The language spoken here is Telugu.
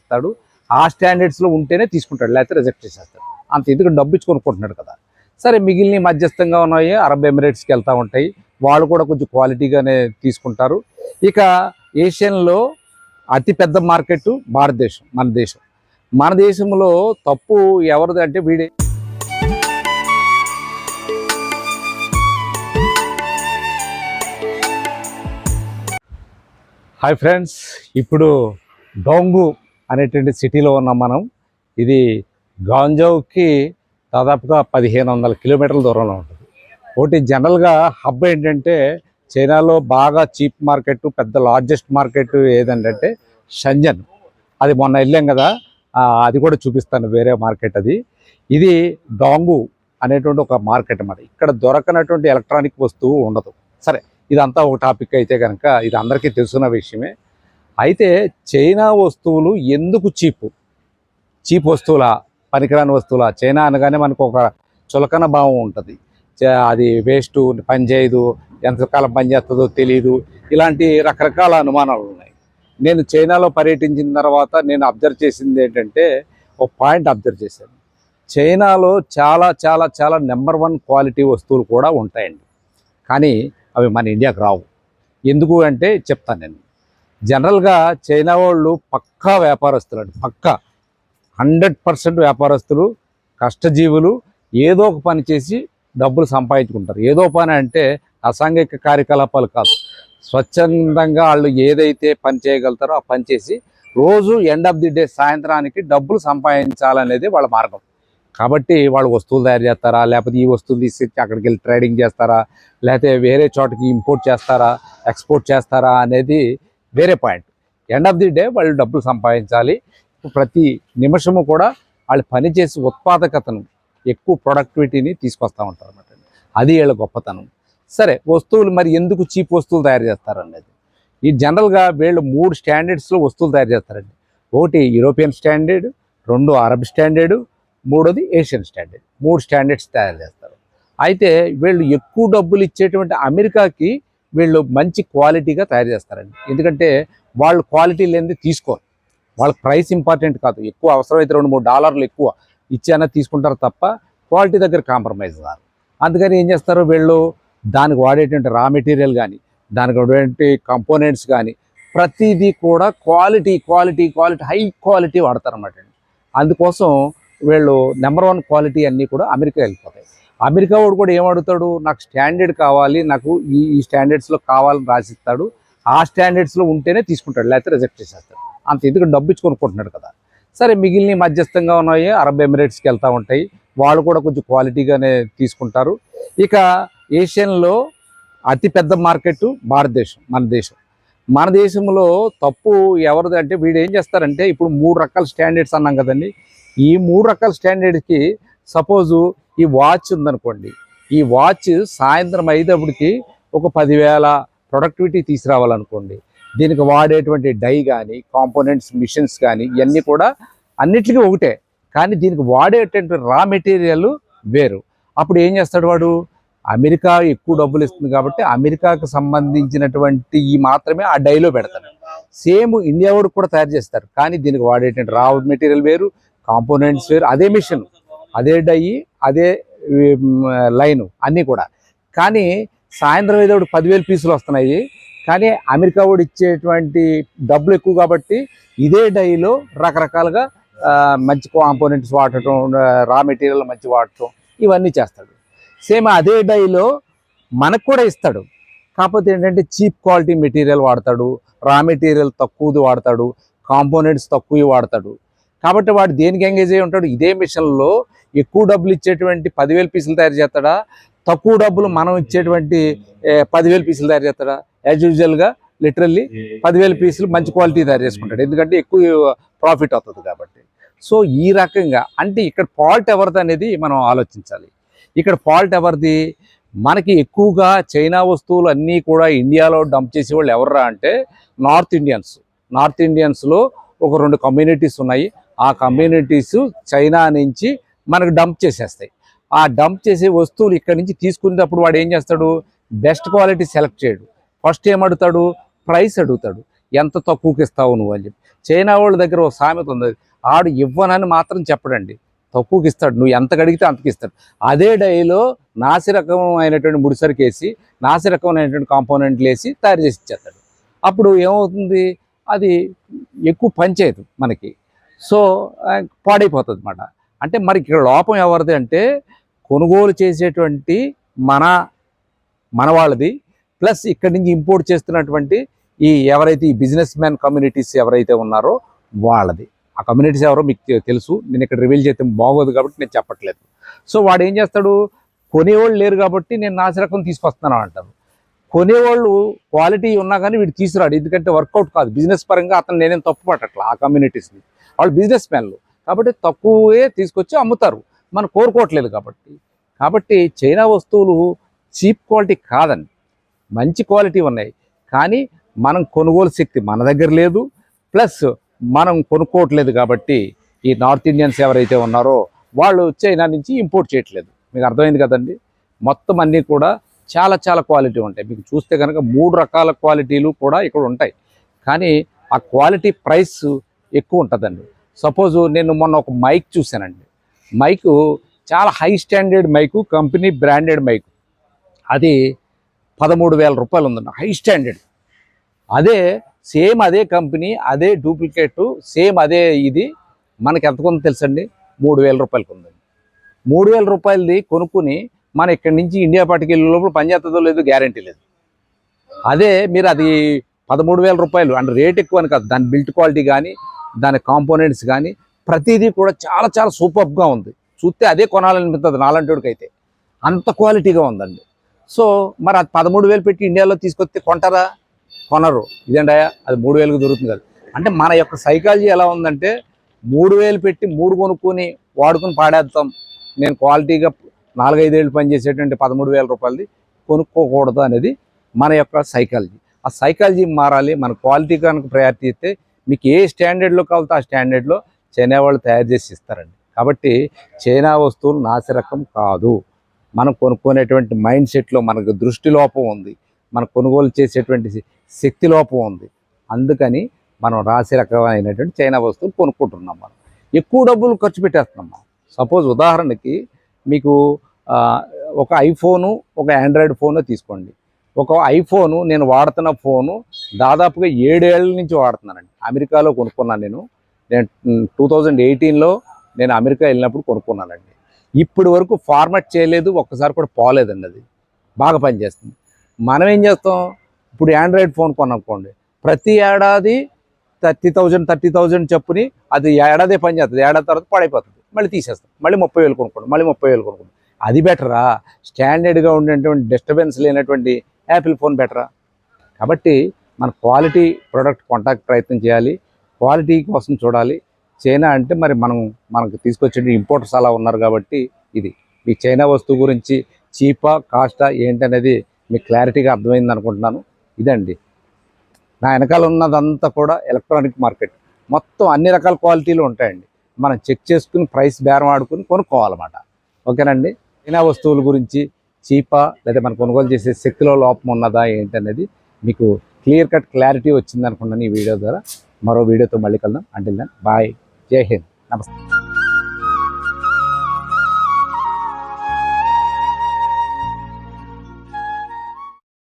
ఇస్తాడు. ఆ స్టాండర్డ్స్లో ఉంటేనే తీసుకుంటాడు లేకపోతే రిజెక్ట్ చేసేస్తాడు. అంత ఎందుకు డబ్బు ఇచ్చి కొనుక్కుంటున్నాడు కదా. సరే మిగిలిన మధ్యస్థంగా ఉన్నాయి అరబ్ ఎమిరేట్స్కి వెళ్తూ ఉంటాయి. వాళ్ళు కూడా కొంచెం క్వాలిటీగానే తీసుకుంటారు. ఇక ఏషియన్లో అతిపెద్ద మార్కెట్ భారతదేశం మన దేశం. మన దేశంలో తప్పు ఎవరిది అంటే వీడే. హాయ్ ఫ్రెండ్స్ ఇప్పుడు డోంగు అనేటువంటి సిటీలో ఉన్నాం మనం. ఇది గాంజావుకి దాదాపుగా పదిహేను వందల కిలోమీటర్ల దూరంలో ఉంటుంది. ఒకటి జనరల్గా హబ్ ఏంటంటే చైనాలో బాగా చీప్ మార్కెట్ పెద్ద లార్జెస్ట్ మార్కెట్ ఏదంటే షంజన్. అది మొన్న వెళ్ళాం కదా అది కూడా చూపిస్తాను వేరే మార్కెట్ అది. ఇది డాంగు అనేటువంటి ఒక మార్కెట్ అన్నమాట. ఇక్కడ దొరకనటువంటి ఎలక్ట్రానిక్ వస్తువు ఉండదు. సరే ఇదంతా ఒక టాపిక్ అయితే కనుక ఇది అందరికీ తెలుసున్న విషయమే. అయితే చైనా వస్తువులు ఎందుకు చీపు? చీప్ వస్తువుల? పనికిరాని వస్తువుల? చైనా అనగానే మనకు ఒక చులకన భావం ఉంటుంది. చ- అది వేస్ట్ పనిచేయదు ఎంతకాలం పని చేస్తుందో తెలియదు ఇలాంటి రకరకాల అనుమానాలు ఉన్నాయి. నేను చైనాలో పర్యటించిన తర్వాత నేను అబ్జర్వ్ చేసింది ఏంటంటే ఒక పాయింట్ అబ్జర్వ్ చేశాను. చైనాలో చాలా చాలా చాలా నెంబర్ వన్ క్వాలిటీ వస్తువులు కూడా ఉంటాయండి. కానీ అవి మన ఇండియాకి రావు. ఎందుకు అంటే చెప్తాను నేను. జనరల్గా చైనా వాళ్ళు పక్కా వ్యాపారస్తులు అండి పక్కా. హండ్రెడ్ పర్సెంట్ వ్యాపారస్తులు కష్టజీవులు ఏదో ఒక పని చేసి డబ్బులు సంపాదించుకుంటారు. ఏదో పని అంటే అసాంఘిక కార్యకలాపాలు కాదు. స్వచ్ఛందంగా వాళ్ళు ఏదైతే పని చేయగలుగుతారో ఆ పని చేసి రోజు ఎండ్ ఆఫ్ ది డే సాయంత్రానికి డబ్బులు సంపాదించాలనేది వాళ్ళ మార్గం. కాబట్టి వాళ్ళు వస్తువులు తయారు చేస్తారా? లేకపోతే ఈ వస్తువులు తీసుకొచ్చి అక్కడికి వెళ్ళి ట్రేడింగ్ చేస్తారా? లేకపోతే వేరే చోటకి ఇంపోర్ట్ చేస్తారా? ఎక్స్పోర్ట్ చేస్తారా? అనేది వేరే point. End of the day వాళ్ళు డబ్బులు సంపాదించాలి. ప్రతి నిమిషము కూడా వాళ్ళు పనిచేసి ఉత్పాదకతను ఎక్కువ ప్రొడక్టివిటీని తీసుకొస్తూ ఉంటారు అన్నమాట. అది వీళ్ళ గొప్పతనం. సరే వస్తువులు మరి ఎందుకు చీప్ వస్తువులు తయారు చేస్తారనేది. ఈ జనరల్గా వీళ్ళు మూడు స్టాండర్డ్స్లో వస్తువులు తయారు చేస్తారండి. ఒకటి యూరోపియన్ స్టాండర్డ్ రెండు అరబ్ స్టాండర్డ్ మూడోది ఏషియన్ స్టాండర్డ్ మూడు స్టాండర్డ్స్ తయారు చేస్తారు. అయితే వీళ్ళు ఎక్కువ డబ్బులు ఇచ్చేటువంటి అమెరికాకి వీళ్ళు మంచి క్వాలిటీగా తయారు చేస్తారండి. ఎందుకంటే వాళ్ళు క్వాలిటీ లేనిది తీసుకోరు. వాళ్ళకి ప్రైస్ ఇంపార్టెంట్ కాదు. ఎక్కువ అవసరమైతే రెండు మూడు డాలర్లు ఎక్కువ ఇచ్చానా తీసుకుంటారు తప్ప క్వాలిటీ దగ్గర కాంప్రమైజ్ కాదు అందుకని ఏం చేస్తారు వీళ్ళు? దానికి వాడేటువంటి రా మెటీరియల్ కానీ దానికి వాడేటువంటి కంపోనెంట్స్ కానీ ప్రతిదీ కూడా quality quality quality high quality వాడతారన్నమాట అండి. అందుకోసం వీళ్ళు నెంబర్ వన్ క్వాలిటీ అన్నీ కూడా అమెరికా వెళ్ళిపోతాయి. అమెరికా వాడు కూడా ఏమడుతాడు నాకు స్టాండర్డ్ కావాలి నాకు ఈ ఈ స్టాండర్డ్స్లో కావాలని రాసిస్తాడు. ఆ స్టాండర్డ్స్లో ఉంటేనే తీసుకుంటాడు లేకపోతే రిజెక్ట్ చేసేస్తాడు. అంత ఎందుకు డబ్బు ఇచ్చి కొనుక్కుంటున్నాడు కదా. సరే మిగిలిన మధ్యస్థంగా ఉన్నాయి అరబ్ ఎమిరేట్స్కి వెళ్తూ ఉంటాయి. వాళ్ళు కూడా కొంచెం క్వాలిటీగానే తీసుకుంటారు. ఇక ఏషియన్లో అతిపెద్ద మార్కెట్ భారతదేశం మన దేశం. మన దేశంలో తప్పు ఎవరిది అంటే వీడు ఏం చేస్తారంటే ఇప్పుడు మూడు రకాల స్టాండర్డ్స్ అన్నాం కదండి. ఈ మూడు రకాల స్టాండర్డ్కి సపోజు ఈ వాచ్ ఉందనుకోండి ఈ వాచ్ సాయంత్రం అయ్యేటప్పటికి ఒక పదివేల ప్రొడక్టివిటీ తీసుకురావాలనుకోండి. దీనికి వాడేటువంటి డై కానీ కాంపోనెంట్స్ మిషన్స్ కానీ ఇవన్నీ కూడా అన్నిటికీ ఒకటే. కానీ దీనికి వాడేటువంటి రా మెటీరియల్ వేరు. అప్పుడు ఏం చేస్తాడు వాడు? అమెరికా ఎక్కువ డబ్బులు ఇస్తుంది కాబట్టి అమెరికాకు సంబంధించినటువంటి ఈ మాత్రమే ఆ డైలో పెడతాడు. సేమ్ ఇండియా వాడు కూడా తయారు చేస్తారు. కానీ దీనికి వాడేటువంటి రా మెటీరియల్ వేరు కాంపోనెంట్స్ వేరు అదే మిషన్ అదే డై అదే లైను అన్నీ కూడా. కానీ సాయంత్రం ఏదో పదివేలు పీసులు వస్తున్నాయి. కానీ అమెరికా వాడు ఇచ్చేటువంటి డబ్బులు ఎక్కువ కాబట్టి ఇదే డైలో రకరకాలుగా మంచి కాంపోనెంట్స్ వాడటం రా మెటీరియల్ మంచి వాడటం ఇవన్నీ చేస్తాడు. సేమ్ అదే డైలో మనకు కూడా ఇస్తాడు. కాకపోతే ఏంటంటే cheap quality material వాడతాడు raw material తక్కువది వాడతాడు components తక్కువ వాడతాడు. కాబట్టి వాడు దేనికి ఎంగేజ్ అయి ఉంటాడు? ఇదే మిషన్లో ఎక్కువ డబ్బులు ఇచ్చేటువంటి పదివేల పీసులు తయారు చేస్తాడా? తక్కువ డబ్బులు మనం ఇచ్చేటువంటి పదివేల పీసులు తయారు చేస్తాడా? యాజ్ యూజువల్గా లిటరల్లీ పదివేల పీసులు మంచి క్వాలిటీ తయారు చేసుకుంటాడు. ఎందుకంటే ఎక్కువ ప్రాఫిట్ అవుతుంది కాబట్టి. సో ఈ రకంగా అంటే ఇక్కడ ఫాల్ట్ ఎవరిది అనేది మనం ఆలోచించాలి. ఇక్కడ ఫాల్ట్ ఎవరిది? మనకి ఎక్కువగా చైనా వస్తువులు అన్నీ కూడా ఇండియాలో డంప్ చేసే వాళ్ళు ఎవర్రా అంటే నార్త్ ఇండియన్స్ నార్త్ ఇండియన్స్లో ఒక రెండు కమ్యూనిటీస్ ఉన్నాయి. ఆ కమ్యూనిటీస్ చైనా నుంచి మనకు డంప్ చేసేస్తాయి. ఆ డంప్ చేసే వస్తువులు ఇక్కడ నుంచి తీసుకునేటప్పుడు వాడు ఏం చేస్తాడు? బెస్ట్ క్వాలిటీ సెలెక్ట్ చేయడు. ఫస్ట్ ఏం అడుగుతాడు? ప్రైస్ అడుగుతాడు. ఎంత తక్కువకి ఇస్తావు నువ్వు అని చెప్పి. చైనా వాళ్ళ దగ్గర ఒక సామెత ఉంది. ఆడు ఇవ్వనని మాత్రం చెప్పడండి. తక్కువకి ఇస్తాడు. నువ్వు ఎంత అడిగితే అంతకి ఇస్తాడు. అదే డైలో నాసిరకమైనటువంటి ముడిసరికి వేసి నాసిరకమైనటువంటి కాంపోనెంట్లు వేసి తయారు చేసి ఇచ్చేస్తాడు. అప్పుడు ఏమవుతుంది? అది ఎక్కువ పనిచేయదు మనకి. సో పాడైపోతుంది అనమాట అంటే మరి ఇక్కడ లోపం ఎవరిది అంటే కొనుగోలు చేసేటువంటి మన మన వాళ్ళది ప్లస్ ఇక్కడి నుంచి ఇంపోర్ట్ చేస్తున్నటువంటి ఈ ఎవరైతే ఈ బిజినెస్ మ్యాన్ కమ్యూనిటీస్ ఎవరైతే ఉన్నారో వాళ్ళది. ఆ కమ్యూనిటీస్ ఎవరో మీకు తెలుసు. నేను ఇక్కడ రివీల్ చేస్తే బాగోదు కాబట్టి నేను చెప్పట్లేదు. సో వాడు ఏం చేస్తాడు? కొనేవాళ్ళు లేరు కాబట్టి నేను నాసిరకం తీసుకొస్తున్నాను అంటారు. కొనేవాళ్ళు క్వాలిటీ ఉన్నా కానీ వీడు తీసుకురాడు. ఎందుకంటే వర్కౌట్ కాదు. బిజినెస్ పరంగా అతను నేనేం తప్పు పట్టట్లా ఆ కమ్యూనిటీస్ని. వాళ్ళు బిజినెస్ మ్యాన్లు కాబట్టి తక్కువే తీసుకొచ్చి అమ్ముతారు. మనం కోరుకోవట్లేదు కాబట్టి. కాబట్టి చైనా వస్తువులు చీప్ క్వాలిటీ కాదండి. మంచి క్వాలిటీ ఉన్నాయి. కానీ మనం కొనుగోలు శక్తి మన దగ్గర లేదు. ప్లస్ మనం కొనుక్కోవట్లేదు కాబట్టి ఈ నార్త్ ఇండియన్స్ ఎవరైతే ఉన్నారో వాళ్ళు చైనా నుంచి ఇంపోర్ట్ చేయట్లేదు. మీకు అర్థమైంది కదండి? మొత్తం అన్నీ కూడా చాలా చాలా క్వాలిటీ ఉంటాయి. మీకు చూస్తే కనుక మూడు రకాల క్వాలిటీలు కూడా ఇక్కడ ఉంటాయి. కానీ ఆ క్వాలిటీ ప్రైస్ ఎక్కువ ఉంటుందండి. సపోజ్ నేను మొన్న ఒక మైక్ చూశానండి. మైకు చాలా high standard mike company branded mike. అది పదమూడు వేల రూపాయలు ఉందండి. High standard. అదే సేమ్ అదే కంపెనీ అదే డూప్లికేట్ సేమ్ అదే ఇది. మనకి ఎంత కొంత తెలుసండి? మూడు వేల రూపాయలకి ఉందండి. మూడు వేల రూపాయలది కొనుక్కుని మన ఇక్కడి నుంచి ఇండియా పట్టుకెళ్ళే లోపల పనిచేస్తుందో లేదో గ్యారంటీ లేదు. అదే మీరు అది పదమూడు వేల రూపాయలు అంటే రేట్ ఎక్కువ అని కాదు. దాని బిల్ట్ క్వాలిటీ కానీ దాని కాంపోనెంట్స్ కానీ ప్రతిదీ కూడా చాలా చాలా సూపర్గా ఉంది. చూస్తే అదే కొనాలనిపిస్తుంది నాలంటోడికి అయితే అంత క్వాలిటీగా ఉందండి. సో మరి అది పదమూడు వేలు పెట్టి ఇండియాలో తీసుకొస్తే కొంటారా? కొనరు. ఇదేంటయా అది మూడు వేలకు దొరుకుతుంది కదా. అంటే మన యొక్క సైకాలజీ ఎలా ఉందంటే మూడు వేలు పెట్టి మూడు కొనుక్కొని వాడుకొని పాడేద్దాం. నేను క్వాలిటీగా నాలుగైదేళ్ళు పనిచేసేటువంటి పదమూడు వేల రూపాయలది కొనుక్కోకూడదు అనేది మన యొక్క సైకాలజీ ఆ సైకాలజీ మారాలి మన క్వాలిటీ కనుక ప్రయారిటీ ఇస్తే మీకు ఏ స్టాండర్డ్లో కావాలో ఆ స్టాండర్డ్లో చైనా వాళ్ళు తయారు చేసి ఇస్తారండి. కాబట్టి చైనా వస్తువులు నాసిరకం కాదు. మనం కొనుక్కునేటువంటి మైండ్ సెట్లో మనకు దృష్టి లోపం ఉంది. మనం కొనుగోలు చేసేటువంటి శక్తి లోపం ఉంది. అందుకని మనం రాసి రకమైనటువంటి చైనా వస్తువులు కొనుక్కుంటున్నాం మనం. ఎక్కువ డబ్బులు ఖర్చు పెట్టేస్తున్నాం మనం. సపోజ్ ఉదాహరణకి మీకు ఒక ఐఫోను ఒక ఆండ్రాయిడ్ ఫోను తీసుకోండి. ఒక ఐఫోను నేను వాడుతున్న ఫోను దాదాపుగా ఏడేళ్ళ నుంచి వాడుతున్నానండి. అమెరికాలో కొనుక్కున్నాను నేను. నేను టూ థౌజండ్ ఎయిటీన్లో నేను అమెరికా వెళ్ళినప్పుడు కొనుక్కున్నానండి. ఇప్పటి వరకు ఫార్మాట్ చేయలేదు ఒక్కసారి కూడా పోలేదండి అది. బాగా పనిచేస్తుంది మనం ఏం చేస్తాం? ఇప్పుడు ఆండ్రాయిడ్ ఫోన్ కొనుక్కోండి ప్రతి ఏడాది థర్టీ థౌజండ్ థర్టీ థౌజండ్ చెప్పుని అది ఏడాది పనిచేస్తుంది ఏడాది తర్వాత పాడైపోతుంది. మళ్ళీ తీసేస్తాం. మళ్ళీ ముప్పై వేలు కొనుక్కోండి మళ్ళీ ముప్పై వేలు కొనుక్కోండి అది బెటరా? స్టాండర్డ్గా ఉండేటువంటి డిస్టర్బెన్స్ లేనటువంటి యాపిల్ ఫోన్ బెటరా కాబట్టి మన క్వాలిటీ ప్రోడక్ట్ కొంటాకి ప్రయత్నం చేయాలి. క్వాలిటీ కోసం చూడాలి. చైనా అంటే మరి మనం మనకు తీసుకొచ్చే ఇంపోర్టర్స్ అలా ఉన్నారు కాబట్టి ఇది. మీ చైనా వస్తువు గురించి చీపా కాస్టా ఏంటనేది మీకు క్లారిటీగా అర్థమైంది అనుకుంటున్నాను. ఇదండి. నా వెనకాల ఉన్నదంతా కూడా ఎలక్ట్రానిక్ మార్కెట్ మొత్తం అన్ని రకాల క్వాలిటీలు ఉంటాయండి. మనం చెక్ చేసుకుని ప్రైస్ బేరం ఆడుకుని కొనుక్కోవాలన్నమాట. ఓకేనండి? చైనా వస్తువుల గురించి చీపా లేదా మనం కొనుగోలు చేసే శక్తిలో లోపం ఉన్నదా ఏంటనేది మీకు క్లియర్ కట్ క్లారిటీ వచ్చింది అనుకున్నాను ఈ వీడియో ద్వారా. మరో వీడియోతో మళ్ళీ కలుద్దాం. అంటే బాయ్ జై హింద్. నమస్తే.